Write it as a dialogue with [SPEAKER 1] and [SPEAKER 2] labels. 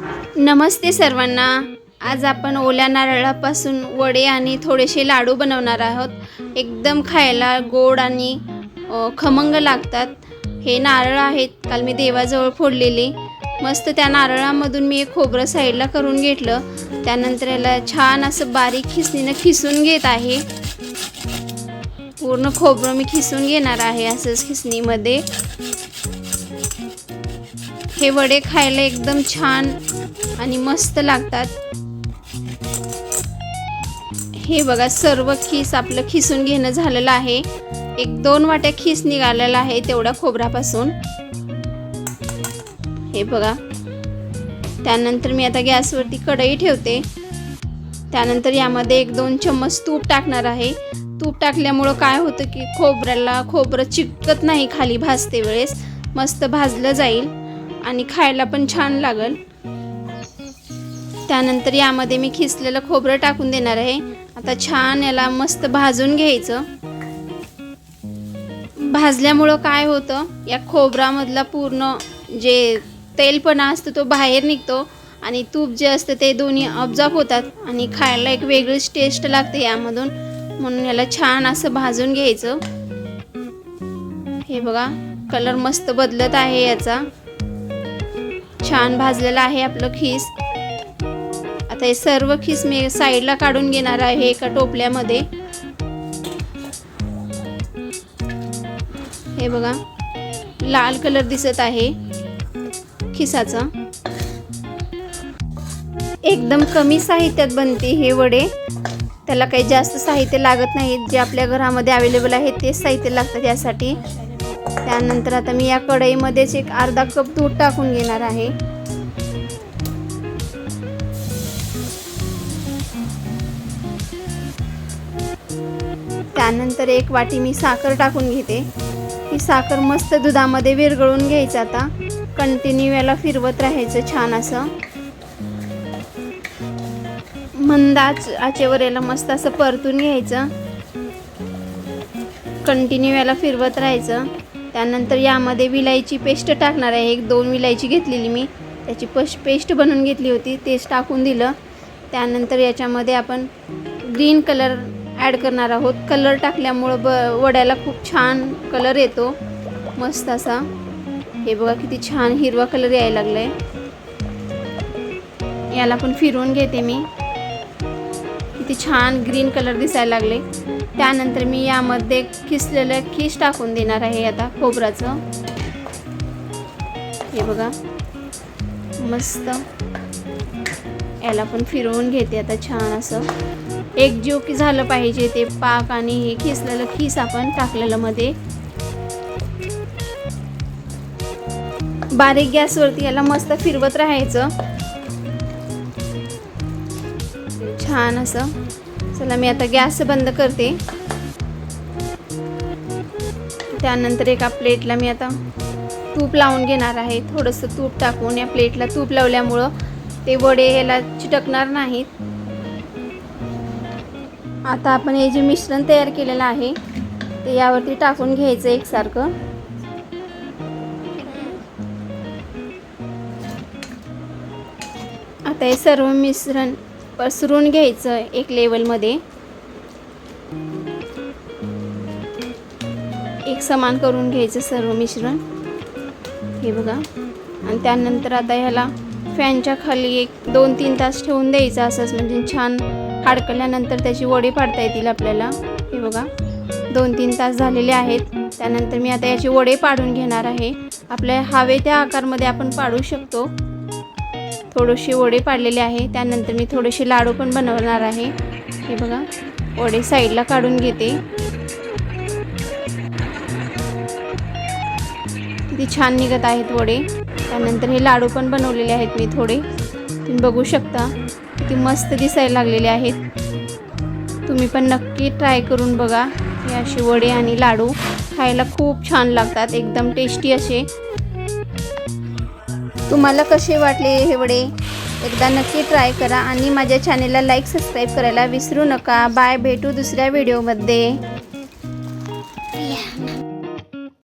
[SPEAKER 1] नमस्ते सर्वांना. आज आपण ओल्या नारळापासून वडे आणि थोडेसे लाडू बनवणार आहोत. एकदम खायला गोड आणि खमंग लागतात. हे नारळ आहेत. काल मी देवाजवळ फोडलेले. मस्त त्या नारळामधून मी एक खोबरं साईडला करून घेतलं. त्यानंतर याला छान असं बारीक खिसणीनं खिसून घेत आहे. पूर्ण खोबरं मी खिसून घेणार आहे असंच खिसणीमध्ये. हे वडे खायला एकदम छान आणि मस्त लागतात. हे बघा सर्व खीस आपलं खिसून घेणं झालेलं आहे. एक दोन वाट्या खीस निघालेला आहे तेवढ्या खोबऱ्यापासून. हे बघा त्यानंतर मी आता गॅसवरती कढई ठेवते. त्यानंतर यामध्ये एक दोन चम्मच तूप टाकणार आहे. तूप टाकल्यामुळं काय होतं की खोबऱ्याला खोबरं चिकत नाही खाली भाजते वेळेस. मस्त भाजलं जाईल आणि खायला पण छान लागल. त्यानंतर यामध्ये मी खिसलेलं खोबरं टाकून देणार आहे. आता छान याला मस्त भाजून घ्यायचं. भाजल्यामुळं काय होतं या खोबरामधला पूर्ण जे तेलपणा असतो तो बाहेर निघतो आणि तूप जे असतं ते दोन्ही ऑब्झॉर्ब होतात आणि खायला एक वेगळीच टेस्ट लागते यामधून. म्हणून याला छान असं भाजून घ्यायचं. हे बघा. कलर मस्त बदलत आहे याचा. छान भाजलेला आहे आपलं खीस. आता हे सर्व खीस मी साईडला काढून घेणार आहे एका टोपल्यामध्ये. हे बघा लाल कलर दिसत आहे खिसाचा. एकदम कमी साहित्यात बनते हे वडे. त्याला काही जास्त साहित्य लागत नाहीत जे आपल्या घरामध्ये अवेलेबल आहे तेच साहित्य लागतं यासाठी त्यानंतर आता मी या कढईमध्येच एक अर्धा कप दूध टाकून घेणार आहे. त्यानंतर एक वाटी मी साखर टाकून घेते. ही साखर मस्त दुधामध्ये विरघळून घ्यायचं आता. कंटिन्यू याला फिरवत राहायचं छान असं. मंद आच आचेवर याला मस्त असं परतून घ्यायचं. कंटिन्यू याला फिरवत राहायचं. त्यानंतर यामध्ये विलायची पेस्ट टाकणार आहे. एक दोन विलायची घेतलेली मी. त्याची पश पेस्ट बनवून घेतली होती. तेच टाकून दिलं. त्यानंतर याच्यामध्ये आपण ग्रीन कलर ॲड करणार आहोत. कलर टाकल्यामुळं ब वड्याला खूप छान कलर येतो. मस्त असा. हे बघा किती छान हिरवा कलर यायला लागला आहे याला पण फिरवून घेते मी. किती छान ग्रीन कलर दिसायला लागले. त्यानंतर मी यामध्ये किसलेलं खीस टाकून देणार आहे आता खोबराचं हे बघा. मस्त. याला पण फिरवून घेते आता छान असं. एक जीव की झालं पाहिजे ते पाक आणि हे खिसलेलं खीस आपण टाकलेलं मध्ये. बारीक गॅसवरती याला मस्त फिरवत राहायचं. छान असं. चला मी आता गॅस बंद करते. त्यानंतर एका प्लेटला मी आता तूप लावून घेणार आहे. थोडंसं तूप टाकून या प्लेटला तूप लावल्यामुळं ते वडे याला चिटकणार नाहीत. आता आपण हे जे मिश्रण तयार केलेलं आहे ते यावरती टाकून घ्यायचं एकसारखं. आता हे सर्व मिश्रण पसरून घ्यायचं एक लेवलमध्ये. एक समान करून घ्यायचं सर्व मिश्रण. हे बघा. आणि त्यानंतर आता ह्याला फॅनच्या खाली एक दोन तीन तास ठेवून द्यायचं असंच. म्हणजे छान हाडकल्यानंतर त्याची वडी पाडता येतील आपल्याला. हे बघा. दोन तीन तास झालेले आहेत. त्यानंतर मी आता याचे वडे पाडून घेणार आहे. आपल्या हवे त्या आकारमध्ये आपण पाडू शकतो. थोडेसे वडे पाडलेले आहे. त्यानंतर मी थोडेसे लाडू पण बनवणार आहे. हे बघा वडे साईडला काढून घेते. किती छान निघत आहेत वडे. त्यानंतर हे लाडू पण बनवलेले आहेत मी थोडे. तुम्ही बघू शकता किती मस्त दिसायला लागलेले आहेत. तुम्ही पण नक्की ट्राय करून बघा. हे असे वडे आणि लाडू खायला खूप छान लागतात. एकदम टेस्टी असे. तुम्हाला कसे वाटले हे वडे एकदा नक्की ट्राय करा आणि माझ्या चॅनेलला लाईक सबस्क्राईब करायला विसरू नका. बाय भेटू दुसऱ्या व्हिडिओमध्ये